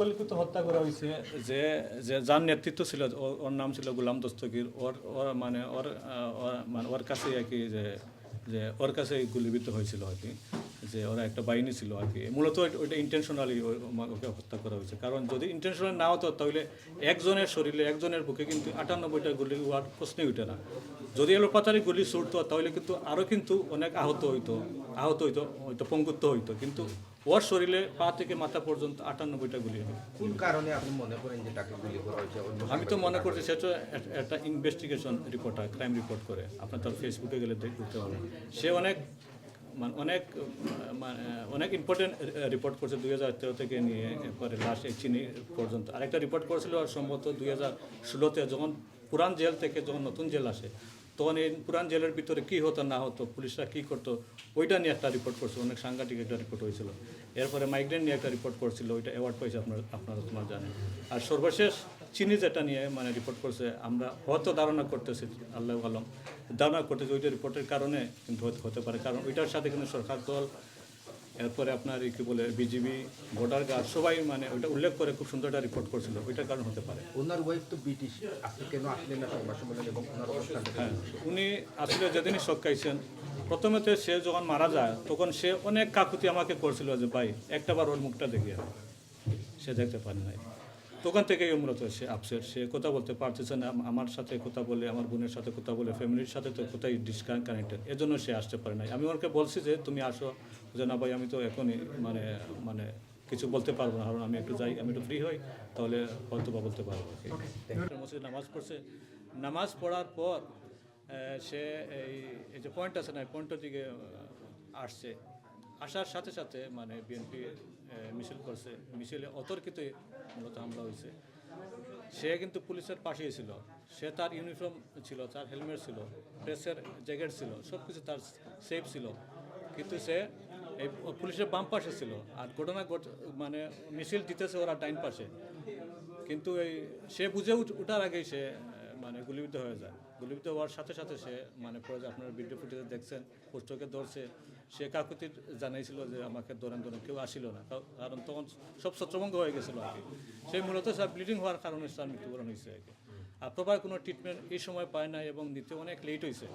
পরিকল্পিত হত্যা করা হয়েছে, যে যে যার নেতৃত্ব ছিল, ওর নাম ছিল গুলাম দস্তগীর। ওর ওর মানে ওর মানে ওর কাছে আর কি যে যে ওর কাছে গুলিবিদ্ধ হয়েছিল আর কি। যে ওরা একটা বাহিনী ছিল আর কি। মূলত ওইটা ইন্টেনশনালি ওকে হত্যা করা হয়েছে। কারণ যদি ইন্টেনশনাল না হতো, তাহলে একজনের শরীরে, একজনের বুকে কিন্তু আটানব্বইটা গুলি হওয়ার প্রশ্নই উঠে না। যদি এলোপাতারি গুলি ছুটতো তাহলে কিন্তু আরও কিন্তু অনেক আহত হইতো আহত হইতো, হয়তো পঙ্গুত্ব হইতো। কিন্তু ওর শরীরে পা থেকে মাথা পর্যন্ত আটানব্বইটা গুলি হয় কোন কারণে আপনি মনে করেন যে তাকে গুলি করা হয়েছে? আমি তো মনে করছি সেটা এক- একটা ইনভেস্টিগেশন রিপোর্ট হয় ক্রাইম রিপোর্ট করে। আপনার তার ফেসবুকে গেলে দেখ- দেখতে পাবেন সে অনেক মানে অনেক মানে অনেক ইম্পর্টেন্ট রিপোর্ট করছে দুই হাজার তেরো থেকে নিয়ে এরপরে লাস্ট এই চিনি পর্যন্ত। আরেকটা রিপোর্ট করেছিল আর সম্ভবত দুই হাজার ষোলোতে যখন পুরান জেল থেকে যখন নতুন জেল আসে তখন এই পুরান জেলের ভিতরে কী হতো, না হতো, পুলিশরা কী করতো, ওইটা নিয়ে একটা রিপোর্ট করছিল, অনেক সাংঘাতিক একটা রিপোর্ট হয়েছিল। এরপরে মাইগ্রেন নিয়ে একটা রিপোর্ট করছিল, ওইটা অ্যাওয়ার্ড পাইছে আপনার, আপনারা তোমার জানেন। আর সর্বশেষ চিনি যেটা নিয়ে মানে রিপোর্ট করছে, আমরা হয়তো ধারণা করতেছি, আল্লাহ আলম, ধারণা করতেছি, ওইটা রিপোর্টের কারণে কিন্তু হতে- হতে পারে। কারণ ওইটার সাথে কিন্তু সরকার দল এরপরে আপনার কী বলে বিজিবি ভোটার গার্ড সবাই মানে ওইটা উল্লেখ করে খুব সুন্দর একটা রিপোর্ট করছিল। ওইটার কারণ হতে পারে। ওনার ওয়াইফ তো ব্রিটিশ আপনি কেন আসলেন না সংবাদ সম্মেলন এবং ওনার হ্যাঁ উনি আসলে যেদিনই সকাইছেন প্রথমে তো সে যখন মারা যায় তখন সে অনেক কাকুতি আমাকে করছিল যে ভাই একটা বার ওর মুখটা দাও। সে দেখতে পারে নাই। তখন থেকেই মূলত সে আপসেট সে কথা বলতে পারতেছে না। আমার সাথে কথা বলে আমার বোনের সাথে কথা বলে ফ্যামিলির সাথে তো কোথায় ডিসকানেক্টেড এজন্য সে আসতে পারে নাই। আমি ওকে বলছি যে তুমি আসো যে না ভাই আমি তো এখনই মানে মানে কিছু বলতে পারব না কারণ আমি একটু যাই আমি একটু ফ্রি হই তাহলে হয়তো বা বলতে পারব। মসজিদে নামাজ পড়ছে। নামাজ পড়ার পর সে এই এই যে পয়েন্ট আছে না এই পয়েন্টের দিকে আসছে। আসার সাথে সাথে মানে বিএনপি মিছিল করছে। মিছিলে অতর্কিত মূলত হামলা হয়েছে। সে কিন্তু পুলিশের পাশেই ছিল। সে তার ইউনিফর্ম ছিল তার হেলমেট ছিল প্রেসের জ্যাকেট ছিল সব কিছু তার সেফ ছিল। কিন্তু সে এই পুলিশের বাম পাশে ছিল। আর ঘটনা ঘট- মানে মিছিল দিতেছে ওরা ডাইন পাশে। কিন্তু এই সে বুঝে উঠ- উঠার আগেই সে মানে গুলিবিদ্ধ হয়ে যায়। গুলিবিদ্ধ হওয়ার সাথে সাথে সে মানে পরে যে আপনার ভিডিও ফুটেজে দেখছেন পোস্টকে ধরছে সে কাকুতি জানাইছিল যে আমাকে ধরেন ধরেন কেউ আসিল না। কারণ- তখন সব ছত্রভঙ্গ হয়ে গেছিল আর কি। সেই মূলত স্যার ব্লিডিং হওয়ার কারণে তার মৃত্যুবরণ হয়েছে আর কি। আর প্রপার কোনো ট্রিটমেন্ট এই সময় পায় না এবং নিতে অনেক লেট হয়েছে।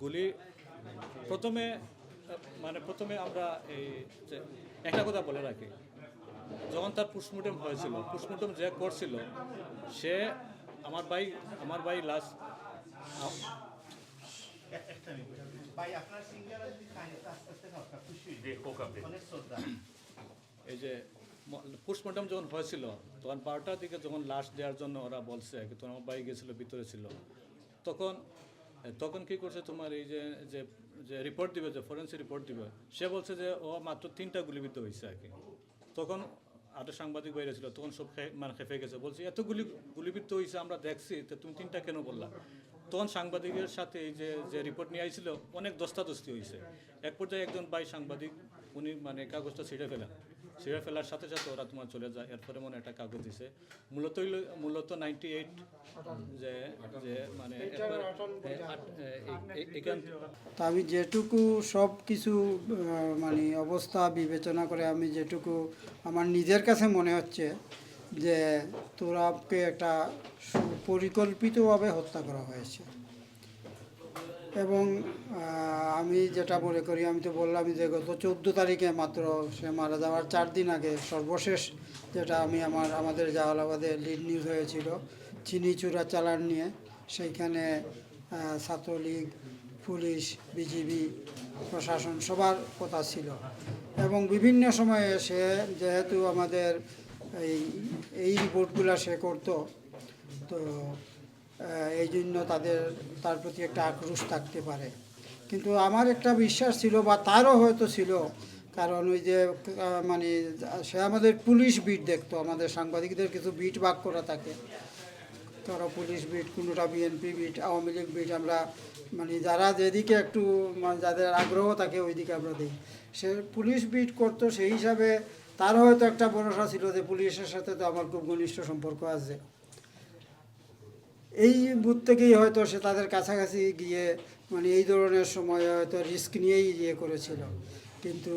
গুলি প্রথমে মানে প্রথমে আমরা এই যে একটা কথা বলে রাখি। যখন তার পোস্টমর্টম হয়েছিল পোস্টমর্টম যে করছিল সে আমার ভাই আমার ভাই লাস্ট এই যে পোস্টমর্টম যখন হয়েছিল তখন বারোটার দিকে যখন লাশ দেওয়ার জন্য ওরা বলছে কি তোমার আমার ভাই গেছিল ভিতরে ছিল। তখন তখন কি করছে তোমার এই যে যে যে রিপোর্ট দিবে, যে ফরেন্সিক রিপোর্ট দিবে, সে বলছে যে ও মাত্র তিনটা গুলিবিদ্ধ হয়েছে আর কি। তখন আরও সাংবাদিক বাইরে ছিল, তখন সব মানে খেপে গেছে। বলছে, এত গুলি গুলিবিদ্ধ হয়েছে আমরা দেখছি, তো তুমি তিনটা কেন বললা? তখন সাংবাদিকের সাথে এই যে যে রিপোর্ট নিয়ে আইছিল, অনেক দস্তাদস্তি হয়েছে এক পর্যায়ে একজন ভাই সাংবাদিক, উনি মানে কাগজটা ছিঁড়ে ফেলেন। ছিঁড়ে ফেলার সাথে সাথে ওরা তোমার চলে যায়। এরপরে মনে একটা কাগজ দিছে। মূলত মূলত নাইনটি এইট যে যে মানে আমি যেটুকু সব কিছু মানে অবস্থা বিবেচনা করে আমি যেটুকু আমার নিজের কাছে মনে হচ্ছে যে তোরাবকে একটা সুপরিকল্পিতভাবে হত্যা করা হয়েছে। এবং আমি যেটা মনে করি, আমি তো বললাম যে গত চোদ্দ তারিখে মাত্র সে মারা যাওয়ার চার দিন আগে সর্বশেষ যেটা আমি আমার, আমাদের জাহালাবাদে লিড নিউজ হয়েছিল চিনি চূড়া চালান নিয়ে। সেইখানে ছাত্রলীগ, পুলিশ, বিজিবি, প্রশাসন সবার কথা ছিল। এবং বিভিন্ন সময়ে সে যেহেতু আমাদের এই এই রিপোর্টগুলো সে করতো। তো এই জন্য তাদের, তার প্রতি একটা আক্রোশ থাকতে পারে। কিন্তু আমার একটা বিশ্বাস ছিল বা তারও হয়তো ছিল, কারণ ওই যে মানে সে আমাদের পুলিশ বিট দেখতো, আমাদের সাংবাদিকদের কিছু বিট ভাগ করা থাকে। কারও পুলিশ বিট, কোনোটা BNP beat, Awami League beat, আমরা মানে যারা যেদিকে একটু মানে যাদের আগ্রহ থাকে ওইদিকে আমরা দিই। সে পুলিশ বিট করতো, সেই হিসাবে তার হয়তো একটা ভরসা ছিল যে পুলিশের সাথে তো আমার খুব ঘনিষ্ঠ সম্পর্ক আছে। এই বুথ থেকেই হয়তো সে তাদের কাছাকাছি গিয়ে মানে এই ধরনের সময় হয়তো রিস্ক নিয়েই ইয়ে করেছিল। কিন্তু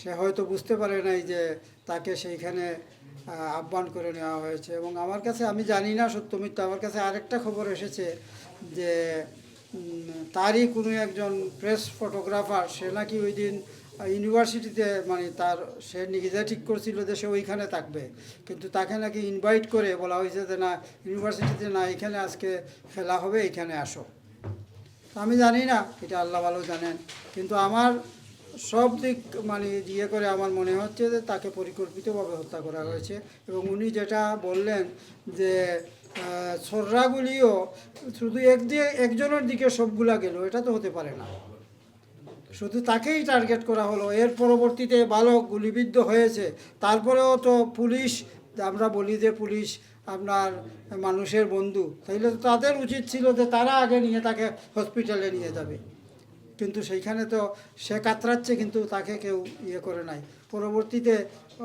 সে হয়তো বুঝতে পারে নাই যে তাকে সেইখানে আহ্বান করে নেওয়া হয়েছে। এবং আমার কাছে, আমি জানি না, সত্য আমার কাছে আরেকটা খবর এসেছে যে তারই কোনো একজন প্রেস ফটোগ্রাফার সে নাকি ওই দিন ইউনিভার্সিটিতে মানে তার সে নিজে ঠিক করছিল যে সে ওইখানে থাকবে। কিন্তু তাকে নাকি ইনভাইট করে বলা হয়েছে যে না, ইউনিভার্সিটিতে না, এখানে আজকে খেলা হবে, এখানে আসো। আমি জানি না, এটা আল্লাহ ভালো জানেন। কিন্তু আমার সব দিক মানে ইয়ে করে আমার মনে হচ্ছে যে তাকে পরিকল্পিতভাবে হত্যা করা হয়েছে এবং উনি যেটা বললেন যে ছর্রাগুলিও শুধু এক দিয়ে একজনের দিকে সবগুলা গেল, এটা তো হতে পারে না। শুধু তাকেই টার্গেট করা হলো। এর পরবর্তীতে বালক গুলিবিদ্ধ হয়েছে। তারপরেও তো পুলিশ, আমরা বলি যে পুলিশ আপনার মানুষের বন্ধু, তাইলে তো তাদের উচিত ছিল যে তারা আগে নিয়ে তাকে হসপিটালে নিয়ে যাবে। কিন্তু সেইখানে তো সে কাতরাচ্ছে, কিন্তু তাকে কেউ ইয়ে করে নাই। পরবর্তীতে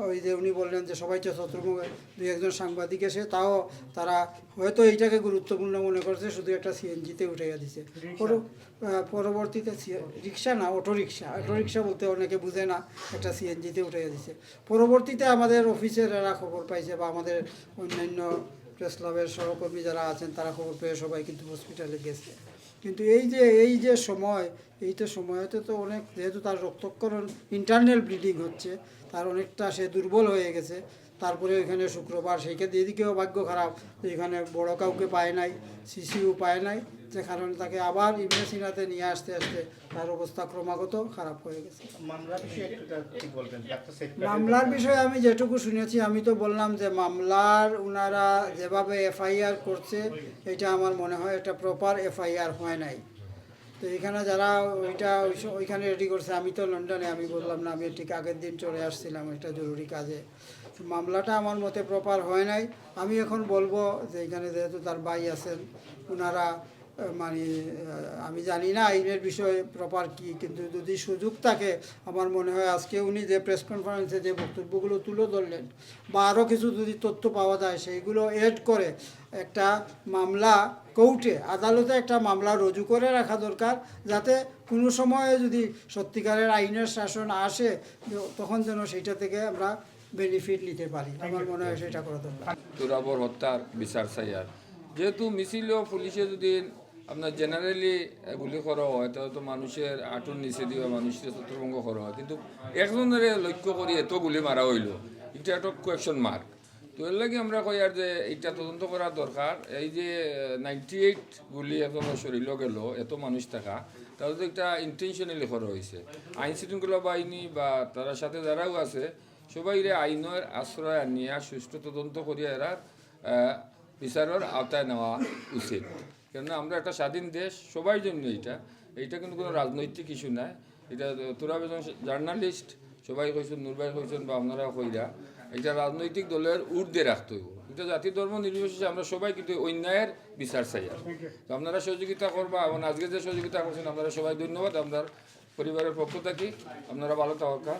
ওই যে উনি বললেন যে সবাই তো শত্রুমুখে দুই একজন সাংবাদিক এসে তাও তারা হয়তো এইটাকে গুরুত্বপূর্ণ মনে করছে শুধু একটা সিএনজিতে উঠে দিছে আহ, পরবর্তীতে রিক্সা না অটো রিক্সা অটো রিক্সা বলতে অনেকে বুঝে না একটা সিএনজিতে উঠে দিছে পরবর্তীতে আমাদের অফিসের এরা খবর পাইছে বা আমাদের অন্যান্য প্রেস ক্লাবের সহকর্মী যারা আছেন, তারা খবর পেয়ে সবাই কিন্তু হসপিটালে গেছে। কিন্তু এই যে এই যে সময় এই তো সময়তে তো অনেক, যেহেতু তার রক্তক্ষরণ ইন্টারনাল ব্লিডিং হচ্ছে, তার অনেকটা সে দুর্বল হয়ে গেছে। তারপরে ওইখানে শুক্রবার সেইখানে এদিকেও ভাগ্য খারাপ। এখানে বড় কাউকে পায় নাই সিসিও পায় নাই যে কারণে তাকে আবার ইমরাসিনাতে নিয়ে আসতে আসতে তার অবস্থা ক্রমাগত খারাপ হয়ে গেছে। মামলার বিষয়ে আমি যেটুকু শুনেছি আমি তো বললাম যে মামলার ওনারা যেভাবে এফআইআর করছে এটা আমার মনে হয় এটা প্রপার এফআইআর হয় নাই। তো এখানে যারা ওইটা ওইখানে রেডি করছে আমি তো লন্ডনে আমি বললাম না আমি ঠিক আগের দিন চলে আসছিলাম একটা জরুরি কাজে। মামলাটা আমার মতে প্রপার হয় নাই। আমি এখন বলব যে এখানে যেহেতু তার ভাই আছেন ওনারা মানে আমি জানি না আইনের বিষয়ে প্রপার কি, কিন্তু যদি সুযোগ থাকে, আমার মনে হয় আজকে উনি যে প্রেস কনফারেন্সে যে বক্তব্যগুলো তুলে ধরলেন, বা আরও কিছু যদি তথ্য পাওয়া যায়, সেইগুলো এড করে একটা মামলা কোর্টে আদালতে একটা মামলা রুজু করে রাখা দরকার, যাতে কোনো সময়ে যদি সত্যিকারের আইনের শাসন আসে, তখন যেন সেইটা থেকে আমরা বেনিফিট নিতে পারি। আমার মনে হয় সেটা করা দরকার। তুরাবর হত্যার বিচার চাই আর। যেহেতু মিছিলও পুলিশে যদি আপনার জেনারেলি গুলি করা হয় তাহলে তো মানুষের আটুর নিচে দিয়ে মানুষের ছত্রভঙ্গ করা হয়। কিন্তু একজনের লক্ষ্য করি এত গুলি মারা হইল এটা একটা কোয়েকশন মার্ক তো এর লাগে আমরা কই আর যে এটা তদন্ত করা দরকার। এই যে নাইনটি এইট গুলি একজনের শরীর গেল এত মানুষ থাকা তাহলে তো একটা ইন্টেনশনালি করা হয়েছে আইন শৃঙ্খলা বাহিনী বা তার সাথে যারাও আছে সবাই রে আইনের আশ্রয় নিয়ে সুষ্ঠু তদন্ত করিয়া এরা বিচারের আওতায় নেওয়া উচিত। কেননা আমরা একটা স্বাধীন দেশ সবার জন্য এটা এইটা কিন্তু কোনো রাজনৈতিক ইস্যু নাই এটা তোরা একজন জার্নালিস্ট সবাই কইছেন নুরবাই কইছেন বা আপনারা কইরা এটা রাজনৈতিক দলের ঊর্ধ্বে রাখতে হইব। এটা জাতি ধর্ম নির্বিশেষে আমরা সবাই কিন্তু অন্যায়ের বিচার চাই আর। তো আপনারা সহযোগিতা করবা এবং আজকে যে সহযোগিতা করছেন আপনারা সবাই ধন্যবাদ। আপনার পরিবারের পক্ষ থাকি আপনারা ভালো থাকা